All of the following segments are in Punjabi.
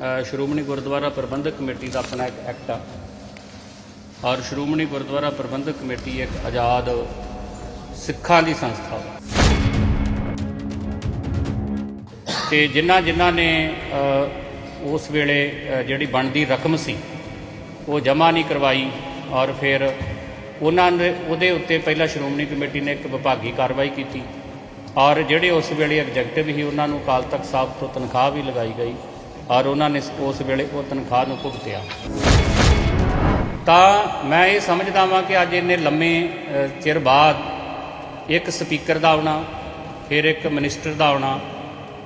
ਸ਼੍ਰੋਮਣੀ ਗੁਰਦੁਆਰਾ ਪ੍ਰਬੰਧਕ ਕਮੇਟੀ ਦਾ ਆਪਣਾ ਇੱਕ ਐਕਟ ਆ। ਔਰ ਸ਼੍ਰੋਮਣੀ ਗੁਰਦੁਆਰਾ ਪ੍ਰਬੰਧਕ ਕਮੇਟੀ ਇੱਕ ਆਜ਼ਾਦ ਸਿੱਖਾਂ ਦੀ ਸੰਸਥਾ ਵਾ। ਤੇ ਜਿਨ੍ਹਾਂ ਜਿਨ੍ਹਾਂ ਨੇ ਉਸ ਵੇਲੇ ਜਿਹੜੀ ਬਣਦੀ ਰਕਮ ਸੀ, ਉਹ ਜਮ੍ਹਾਂ ਨਹੀਂ ਕਰਵਾਈ ਔਰ ਫਿਰ ਉਹਨਾਂ ਨੇ, ਉਹਦੇ ਉੱਤੇ ਪਹਿਲਾਂ ਸ਼੍ਰੋਮਣੀ ਕਮੇਟੀ ਨੇ ਇੱਕ ਵਿਭਾਗੀ ਕਾਰਵਾਈ ਕੀਤੀ। ਔਰ ਜਿਹੜੇ ਉਸ ਵੇਲੇ ਐਗਜ਼ੈਕਟਿਵ ਸੀ, ਉਹਨਾਂ ਨੂੰ ਅਕਾਲ ਤਖਤ ਸਾਹਿਬ ਤੋਂ ਤਨਖਾਹ ਵੀ ਲਗਾਈ ਗਈ। ਔਰ ਉਹਨਾਂ ਨੇ ਉਸ ਵੇਲੇ ਉਹ ਤਨਖਾਹ ਨੂੰ ਭੁਗਤਿਆ। ਤਾਂ ਮੈਂ ਇਹ ਸਮਝਦਾ ਵਾਂ ਕਿ ਅੱਜ ਇੰਨੇ ਲੰਮੇ ਚਿਰ ਬਾਅਦ ਇੱਕ ਸਪੀਕਰ ਦਾ ਆਉਣਾ, ਫਿਰ ਇੱਕ ਮਿਨਿਸਟਰ ਦਾ ਆਉਣਾ,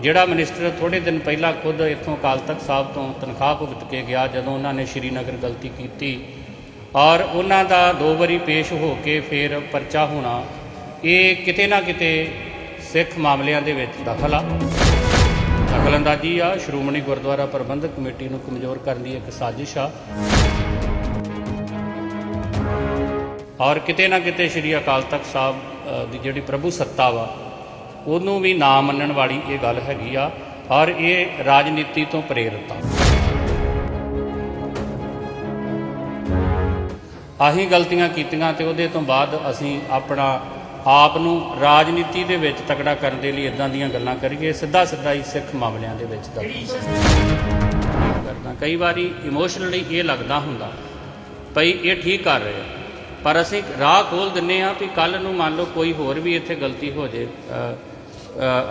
ਜਿਹੜਾ ਮਿਨਿਸਟਰ ਥੋੜੇ ਦਿਨ ਪਹਿਲਾਂ ਖੁਦ ਇੱਥੋਂ ਅਕਾਲ ਤਖਤ ਸਾਹਿਬ ਤੋਂ ਤਨਖਾਹ ਭੁਗਤ ਕੇ ਗਿਆ ਜਦੋਂ ਉਹਨਾਂ ਨੇ ਸ਼੍ਰੀਨਗਰ ਗਲਤੀ ਕੀਤੀ ਔਰ ਉਹਨਾਂ ਦਾ ਦੋ ਵਾਰੀ ਪੇਸ਼ ਹੋ ਕੇ ਫਿਰ ਪਰਚਾ ਹੋਣਾ, ਇਹ ਕਿਤੇ ਨਾ ਕਿਤੇ ਸਿੱਖ ਮਾਮਲਿਆਂ ਦੇ ਵਿੱਚ ਦਖਲ ਆ। ਦਖਲਅੰਦਾਜ਼ੀ ਆ, ਸ਼੍ਰੋਮਣੀ ਗੁਰਦੁਆਰਾ ਪ੍ਰਬੰਧਕ ਕਮੇਟੀ ਨੂੰ ਕਮਜ਼ੋਰ ਕਰਨ ਦੀ ਇੱਕ ਸਾਜ਼ਿਸ਼ ਆ। ਔਰ ਕਿਤੇ ਨਾ ਕਿਤੇ ਸ਼੍ਰੀ ਅਕਾਲ ਤਖਤ ਸਾਹਿਬ ਦੀ ਜਿਹੜੀ ਪ੍ਰਭੂ ਸੱਤਾ ਵਾ, ਉਹਨੂੰ ਵੀ ਨਾ ਮੰਨਣ ਵਾਲੀ ਇਹ ਗੱਲ ਹੈਗੀ ਆ, ਔਰ ਇਹ ਰਾਜਨੀਤੀ ਤੋਂ ਪ੍ਰੇਰਿਤ ਆ। ਆਹੀ ਗਲਤੀਆਂ ਕੀਤੀਆਂ ਤੇ ਉਹਦੇ ਤੋਂ ਬਾਅਦ ਅਸੀਂ ਆਪਣਾ ਆਪ ਨੂੰ ਰਾਜਨੀਤੀ ਦੇ ਵਿੱਚ ਤਕੜਾ ਕਰਨ ਦੇ ਲਈ ਇਦਾਂ ਦੀਆਂ ਗੱਲਾਂ ਕਰੀਏ ਸਿੱਧਾ ਸਿੱਧਾ ਹੀ ਸਿੱਖ ਮਾਮਲਿਆਂ ਦੇ ਵਿੱਚ ਦਖਲ ਕਰਦਾ। ਕਈ ਵਾਰੀ ਇਮੋਸ਼ਨਲੀ ਇਹ ਲੱਗਦਾ ਹੁੰਦਾ ਭਈ ਇਹ ਠੀਕ ਕਰ ਰਹੇ ਪਰ ਅਸੀਂ ਰਾਹ ਖੋਲ ਦਿੰਨੇ ਆ ਵੀ ਕੱਲ ਨੂੰ ਮੰਨ ਲਓ ਕੋਈ ਹੋਰ ਵੀ ਇੱਥੇ ਗਲਤੀ ਹੋ ਜੇ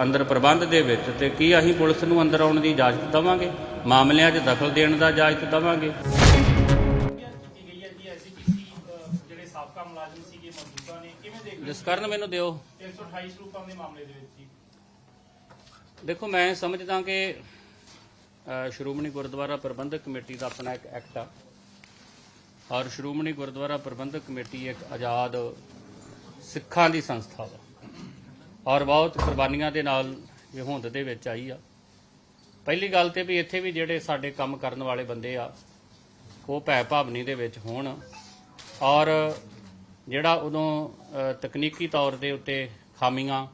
ਅੰਦਰ ਪ੍ਰਬੰਧ ਦੇ ਵਿੱਚ ਤੇ ਕੀ ਅਸੀਂ ਪੁਲਿਸ ਨੂੰ ਅੰਦਰ ਆਉਣ ਦੀ ਇਜਾਜ਼ਤ ਦੇਵਾਂਗੇ? ਮਾਮਲਿਆਂ 'ਚ ਦਖਲ ਦੇਣ ਦਾ ਇਜਾਜ਼ਤ ਦੇਵਾਂਗੇ? ਨੇ ਕਿਵੇਂ ਦੇਖਦੇ ਜਿਸ ਕਾਰਨ ਮੈਨੂੰ ਦਿਓ। 328 ਸਰੂਪਾਂ ਦੇ ਮਾਮਲੇ ਦੇ ਵਿੱਚ ਜੀ। ਦੇਖੋ ਮੈਂ ਸਮਝਦਾ ਕਿ ਸ਼੍ਰੋਮਣੀ ਗੁਰਦੁਆਰਾ ਪ੍ਰਬੰਧਕ ਕਮੇਟੀ ਦਾ ਆਪਣਾ ਇੱਕ ਐਕਟ ਆ। ਔਰ ਸ਼੍ਰੋਮਣੀ ਗੁਰਦੁਆਰਾ ਪ੍ਰਬੰਧਕ ਕਮੇਟੀ ਇੱਕ ਆਜ਼ਾਦ ਸਿੱਖਾਂ ਦੀ ਸੰਸਥਾ ਵਾ। ਔਰ ਬਹੁਤ ਕੁਰਬਾਨੀਆਂ ਦੇ ਨਾਲ ਇਹ ਹੋਂਦ ਦੇ ਵਿੱਚ ਆਈ ਆ। ਪਹਿਲੀ ਗੱਲ ਤੇ ਵੀ ਇੱਥੇ ਵੀ ਜਿਹੜੇ ਸਾਡੇ ਕੰਮ ਕਰਨ ਵਾਲੇ ਬੰਦੇ ਆ ਉਹ ਭੈ ਭਾਵਨੀ ਦੇ ਵਿੱਚ ਹੋਣ। ਔਰ ਜਿਹੜਾ ਉਦੋਂ ਤਕਨੀਕੀ ਤੌਰ ਦੇ ਉੱਤੇ ਖਾਮੀਆਂ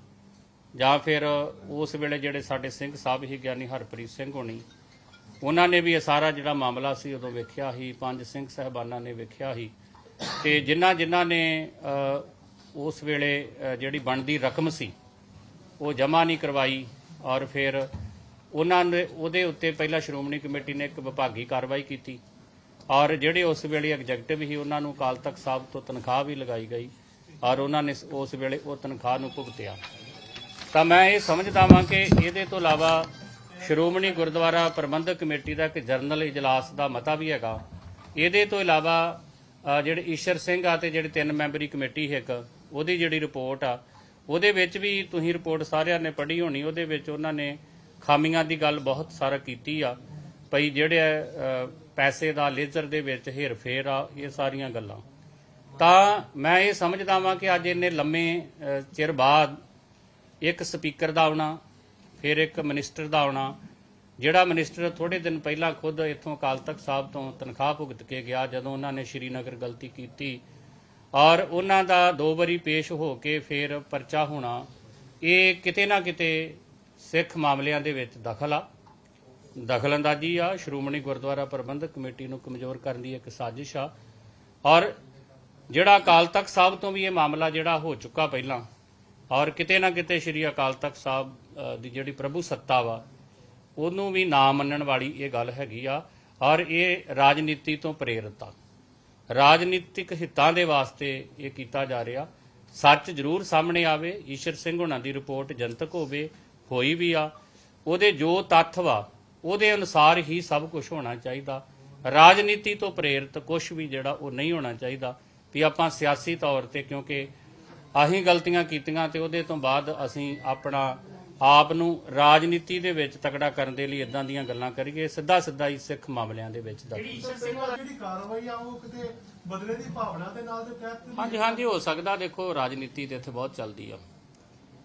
ਜਾਂ ਫਿਰ ਉਸ ਵੇਲੇ ਜਿਹੜੇ ਸਾਡੇ ਸਿੰਘ ਸਾਹਿਬ ਹੀ ਗਿਆਨੀ ਹਰਪ੍ਰੀਤ ਸਿੰਘ ਹੋਣੀ, ਉਹਨਾਂ ਨੇ ਵੀ ਇਹ ਸਾਰਾ ਜਿਹੜਾ ਮਾਮਲਾ ਸੀ ਉਦੋਂ ਵੇਖਿਆ ਸੀ, ਪੰਜ ਸਿੰਘ ਸਹਿਬਾਨਾਂ ਨੇ ਵੇਖਿਆ ਸੀ। ਤੇ ਜਿਨ੍ਹਾਂ ਜਿਨ੍ਹਾਂ ਨੇ ਉਸ ਵੇਲੇ ਜਿਹੜੀ ਬਣਦੀ ਰਕਮ ਸੀ, ਉਹ ਜਮ੍ਹਾਂ ਨਹੀਂ ਕਰਵਾਈ ਔਰ ਫਿਰ ਉਹਨਾਂ ਨੇ ਉਹਦੇ ਉੱਤੇ ਪਹਿਲਾਂ ਸ਼੍ਰੋਮਣੀ ਕਮੇਟੀ ਨੇ ਇੱਕ ਵਿਭਾਗੀ ਕਾਰਵਾਈ ਕੀਤੀ। ਔਰ ਜਿਹੜੇ ਉਸ ਵੇਲੇ ਐਗਜ਼ੈਕਟਿਵ ਸੀ, ਉਹਨਾਂ ਨੂੰ ਅਕਾਲ ਤਖਤ ਸਾਹਿਬ ਤੋਂ ਤਨਖਾਹ ਵੀ ਲਗਾਈ ਗਈ ਔਰ ਉਹਨਾਂ ਨੇ ਉਸ ਵੇਲੇ ਉਹ ਤਨਖਾਹ ਨੂੰ ਭੁਗਤਿਆ। ਤਾਂ ਮੈਂ ਇਹ ਸਮਝਦਾ ਵਾਂ ਕਿ ਇਹਦੇ ਤੋਂ ਇਲਾਵਾ ਸ਼੍ਰੋਮਣੀ ਗੁਰਦੁਆਰਾ ਪ੍ਰਬੰਧਕ ਕਮੇਟੀ ਦਾ ਇੱਕ ਜਰਨਲ ਇਜਲਾਸ ਦਾ ਮਤਾ ਵੀ ਹੈਗਾ। ਇਹਦੇ ਤੋਂ ਇਲਾਵਾ ਜਿਹੜੇ ਈਸ਼ਰ ਸਿੰਘ ਆ ਤੇ ਜਿਹੜੇ ਤਿੰਨ ਮੈਂਬਰੀ ਕਮੇਟੀ ਹੈ ਇੱਕ, ਉਹਦੀ ਜਿਹੜੀ ਰਿਪੋਰਟ ਆ, ਉਹਦੇ ਵਿੱਚ ਵੀ ਤੁਸੀਂ ਰਿਪੋਰਟ ਸਾਰਿਆਂ ਨੇ ਪੜ੍ਹੀ ਹੋਣੀ, ਉਹਦੇ ਵਿੱਚ ਉਹਨਾਂ ਨੇ ਖਾਮੀਆਂ ਦੀ ਗੱਲ ਬਹੁਤ ਸਾਰਾ ਕੀਤੀ ਆ। ਭਈ ਜਿਹੜੇ ਪੈਸੇ ਦਾ ਲੇਜ਼ਰ ਦੇ ਵਿੱਚ ਹੇਰਫੇਰ ਆ, ਇਹ ਸਾਰੀਆਂ ਗੱਲਾਂ। ਤਾਂ ਮੈਂ ਇਹ ਸਮਝਦਾ ਵਾਂ ਕਿ ਅੱਜ ਇੰਨੇ ਲੰਮੇ ਚਿਰ ਬਾਅਦ ਇੱਕ ਸਪੀਕਰ ਦਾ ਆਉਣਾ, ਫਿਰ ਇੱਕ ਮਿਨਿਸਟਰ ਦਾ ਆਉਣਾ, ਜਿਹੜਾ ਮਿਨਿਸਟਰ ਥੋੜੇ ਦਿਨ ਪਹਿਲਾਂ ਖੁਦ ਇੱਥੋਂ ਅਕਾਲ ਤਖਤ ਸਾਹਿਬ ਤੋਂ ਤਨਖਾਹ ਭੁਗਤ ਕੇ ਗਿਆ, ਜਦੋਂ ਉਹਨਾਂ ਨੇ ਸ਼੍ਰੀਨਗਰ ਗਲਤੀ ਕੀਤੀ, ਔਰ ਉਹਨਾਂ ਦਾ ਦੋ ਵਾਰੀ ਪੇਸ਼ ਹੋ ਕੇ ਫਿਰ ਪਰਚਾ ਹੋਣਾ, ਇਹ ਕਿਤੇ ਨਾ ਕਿਤੇ ਸਿੱਖ ਮਾਮਲਿਆਂ ਦੇ ਵਿੱਚ ਦਖਲ ਆ। ਦਖਲਅੰਦਾਜ਼ੀ ਆ, ਸ਼੍ਰੋਮਣੀ ਗੁਰਦੁਆਰਾ ਪ੍ਰਬੰਧਕ ਕਮੇਟੀ ਨੂੰ ਕਮਜ਼ੋਰ ਕਰਨ ਦੀ ਇੱਕ ਸਾਜ਼ਿਸ਼ ਆ। ਔਰ ਜਿਹੜਾ ਅਕਾਲ ਤਖਤ ਸਾਹਿਬ ਤੋਂ ਵੀ ਇਹ ਮਾਮਲਾ ਜਿਹੜਾ ਹੋ ਚੁੱਕਾ ਪਹਿਲਾਂ, ਔਰ ਕਿਤੇ ਨਾ ਕਿਤੇ ਸ਼੍ਰੀ ਅਕਾਲ ਤਖਤ ਸਾਹਿਬ ਦੀ ਜਿਹੜੀ ਪ੍ਰਭੂ ਸੱਤਾ ਵਾ, ਉਹਨੂੰ ਵੀ ਨਾ ਮੰਨਣ ਵਾਲੀ ਇਹ ਗੱਲ ਹੈਗੀ ਆ, ਔਰ ਇਹ ਰਾਜਨੀਤੀ ਤੋਂ ਪ੍ਰੇਰਿਤ ਆ। ਰਾਜਨੀਤਿਕ ਹਿੱਤਾਂ ਦੇ ਵਾਸਤੇ ਇਹ ਕੀਤਾ ਜਾ ਰਿਹਾ। ਸੱਚ ਜ਼ਰੂਰ ਸਾਹਮਣੇ ਆਵੇ, ਈਸ਼ਰ ਸਿੰਘ ਹੁਣਾਂ ਦੀ ਰਿਪੋਰਟ ਜਨਤਕ ਹੋਵੇ, ਹੋਈ ਵੀ ਆ। ਉਹਦੇ ਜੋ ਤੱਥ ਵਾ ਉਹਦੇ ਅਨੁਸਾਰ ਹੀ ਸਭ ਕੁਝ ਹੋਣਾ ਚਾਹੀਦਾ। ਰਾਜਨੀਤੀ ਤੋਂ ਪ੍ਰੇਰਿਤ ਕੁਝ ਵੀ ਜਿਹੜਾ ਉਹ ਨਹੀਂ ਹੋਣਾ ਚਾਹੀਦਾ। ਵੀ ਆਪਾਂ ਸਿਆਸੀ ਤੌਰ ਤੇ ਕਿਉਂਕਿ ਆਹੀ ਗਲਤੀਆਂ ਕੀਤੀਆਂ ਤੇ ਉਹਦੇ ਤੋਂ ਬਾਅਦ ਅਸੀਂ ਆਪਣਾ ਆਪ ਨੂੰ ਰਾਜਨੀਤੀ ਦੇ ਵਿੱਚ ਤਕੜਾ ਕਰਨ ਦੇ ਲਈ ਇਦਾਂ ਦੀਆਂ ਗੱਲਾਂ ਕਰੀਏ। ਸਿੱਧਾ ਸਿੱਧਾ ਹੀ ਸਿੱਖ ਮਾਮਲਿਆਂ ਦੇ ਵਿੱਚ ਦਖਲ ਜਿਹੜੀ ਕਾਰਵਾਈ ਆ ਉਹ ਕਿਤੇ ਬਦਲੇ ਦੀ ਭਾਵਨਾ ਦੇ ਨਾਲ ਦੇ ਤਹਿਤ ਹਾਂਜੀ ਹਾਂਜੀ ਹੋ ਸਕਦਾ। ਦੇਖੋ ਰਾਜਨੀਤੀ ਤੇ ਇੱਥੇ ਬਹੁਤ ਚੱਲਦੀ ਆ।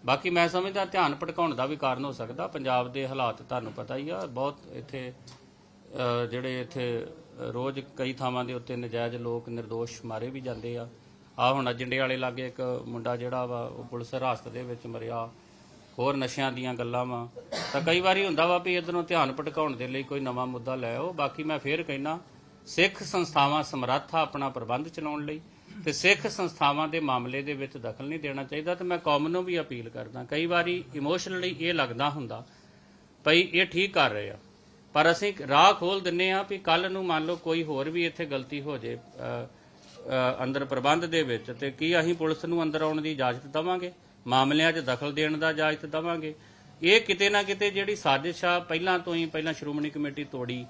ਬਾਕੀ ਮੈਂ ਸਮਝਦਾ ਧਿਆਨ ਭਟਕਾਉਣ ਦਾ ਵੀ ਕਾਰਨ ਹੋ ਸਕਦਾ। ਪੰਜਾਬ ਦੇ ਹਾਲਾਤ ਤੁਹਾਨੂੰ ਪਤਾ ਹੀ ਆ, ਬਹੁਤ ਇੱਥੇ ਜਿਹੜੇ ਇੱਥੇ ਰੋਜ਼ ਕਈ ਥਾਵਾਂ ਦੇ ਉੱਤੇ ਨਜਾਇਜ਼ ਲੋਕ નિર્ਦੋਸ਼ ਮਾਰੇ ਵੀ ਜਾਂਦੇ ਆ। ਆ ਹੁਣ ਅਜੰਡੇ ਵਾਲੇ ਲਾਗੇ ਇੱਕ ਮੁੰਡਾ ਜਿਹੜਾ ਵਾ, ਉਹ ਪੁਲਿਸ ਹਿਰਾਸਤ ਦੇ ਵਿੱਚ ਮਰਿਆ। ਹੋਰ ਨਸ਼ਿਆਂ ਦੀਆਂ ਗੱਲਾਂ ਵਾ। ਤਾਂ ਕਈ ਵਾਰੀ ਹੁੰਦਾ ਵਾ ਵੀ ਇਧਰੋਂ ਧਿਆਨ ਭਟਕਾਉਣ ਦੇ ਲਈ ਕੋਈ ਨਵਾਂ ਮੁੱਦਾ ਲੈ ਆਓ। ਬਾਕੀ ਮੈਂ ਫੇਰ ਕਹਿਣਾ ਸਿੱਖ ਸੰਸਥਾਵਾਂ ਸਮਰੱਥ ਆ ਆਪਣਾ ਪ੍ਰਬੰਧ ਚਲਾਉਣ ਲਈ ਤੇ ਸਿੱਖ ਸੰਸਥਾਵਾਂ ਦੇ ਮਾਮਲੇ ਦੇ ਵਿੱਚ ਦਖਲ ਨਹੀਂ ਦੇਣਾ ਚਾਹੀਦਾ ਤੇ ਮੈਂ ਕੌਮ ਨੂੰ ਵੀ ਅਪੀਲ ਕਰਦਾ। ਕਈ ਵਾਰੀ ਇਮੋਸ਼ਨਲੀ ਇਹ ਲੱਗਦਾ ਹੁੰਦਾ, ਭਈ ਇਹ ਠੀਕ ਕਰ ਰਹੇ ਆ। ਪਰ ਅਸੀਂ ਰਾਹ ਖੋਲ ਦਿੰਨੇ ਆ ਵੀ ਕੱਲ ਨੂੰ ਮੰਨ ਲਓ ਕੋਈ ਹੋਰ ਵੀ ਇੱਥੇ ਗਲਤੀ ਹੋ ਜੇ ਅੰਦਰ ਪ੍ਰਬੰਧ ਦੇ ਵਿੱਚ ਤੇ ਕੀ ਅਸੀਂ ਪੁਲਿਸ ਨੂੰ ਅੰਦਰ ਆਉਣ ਦੀ ਇਜਾਜ਼ਤ ਦਵਾਂਗੇ? ਮਾਮਲਿਆਂ 'ਚ ਦਖਲ ਦੇਣ ਦਾ ਇਜਾਜ਼ਤ ਦਵਾਂਗੇ? ਇਹ ਕਿਤੇ ਨਾ ਕਿਤੇ ਜਿਹੜੀ ਸਾਜ਼ਿਸ਼ ਆ, ਪਹਿਲਾਂ ਤੋਂ ਹੀ ਪਹਿਲਾਂ ਸ਼੍ਰੋਮਣੀ ਕਮੇਟੀ ਤੋੜੀ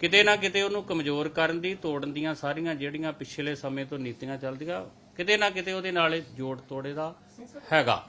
ਕਿਤੇ ਨਾ ਕਿਤੇ ਉਹਨੂੰ ਕਮਜ਼ੋਰ ਕਰਨ ਦੀ, ਤੋੜਨ ਦੀਆਂ ਸਾਰੀਆਂ ਜਿਹੜੀਆਂ ਪਿਛਲੇ ਸਮੇਂ ਤੋਂ ਨੀਤੀਆਂ ਚੱਲਦੀਆਂ, ਕਿਤੇ ਨਾ ਕਿਤੇ ਉਹਦੇ ਨਾਲ ਜੋੜ ਤੋੜੇ ਦਾ ਹੈਗਾ।